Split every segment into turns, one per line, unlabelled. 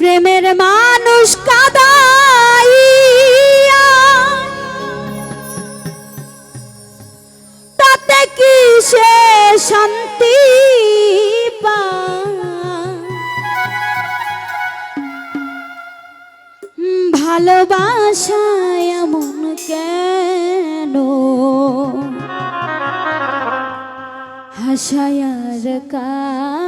প্রেমের মানুষ তাতে কি সে শান্তি ভালোবাসায় এমন কেন? হাসায়ার কা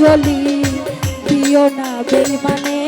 জলি দিও না বেইমানে।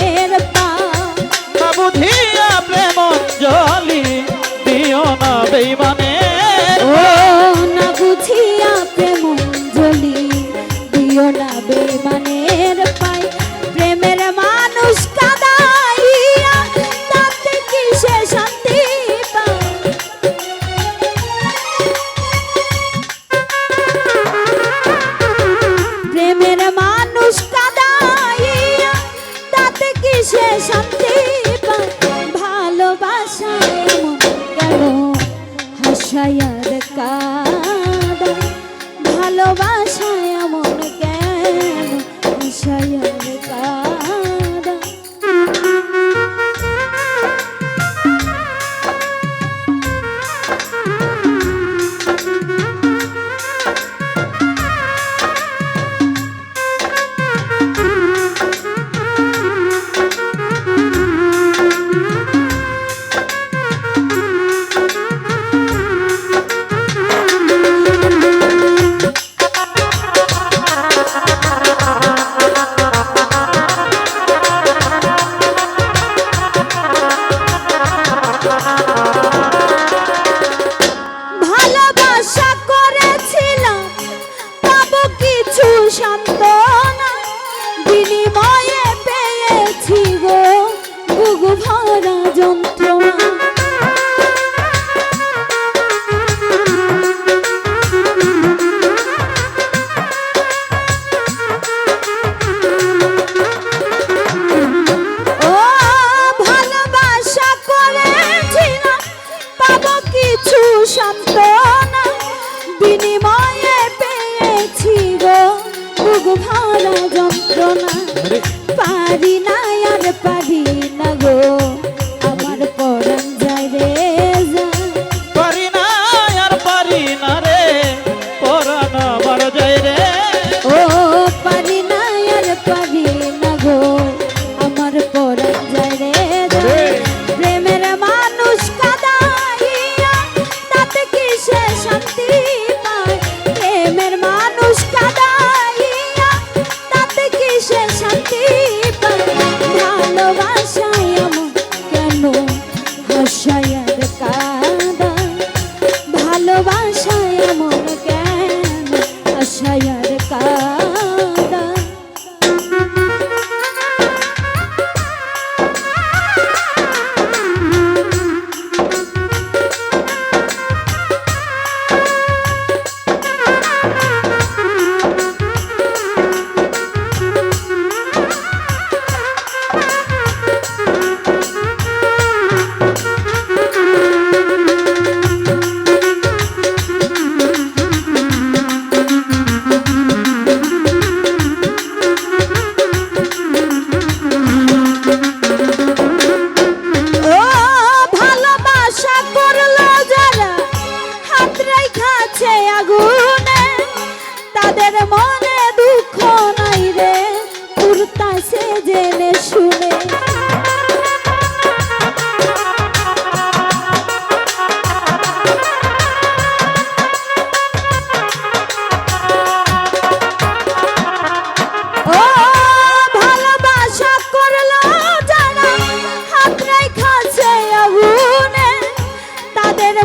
সারা যন্ত্রণা। সান্ত্বনা বিনিময়ে পেয়েছি গো বুক ভরা পারি না আর পারি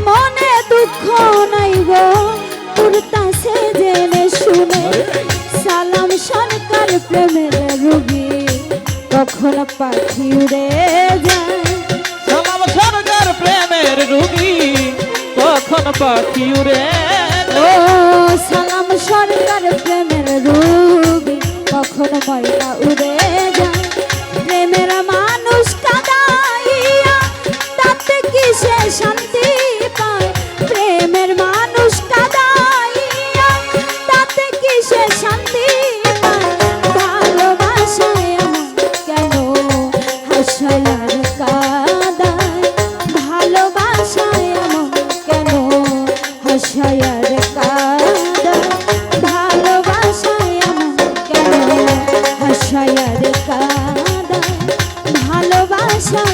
মনে দুঃখ নাই গো। পুরতাছে জেনে শুনে। সালাম সরকার প্রেমের রুগী। কখন পাখি উড়ে যায়?
সালাম সরকার প্রেমের রুগী। কখন পাখি উড়ে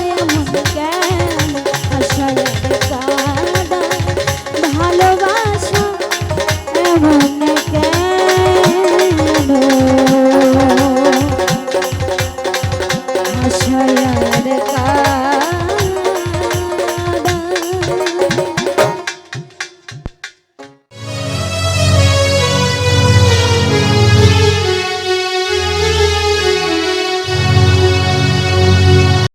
কাদায় ভালোবাসায় আমার কেন হাসায়ার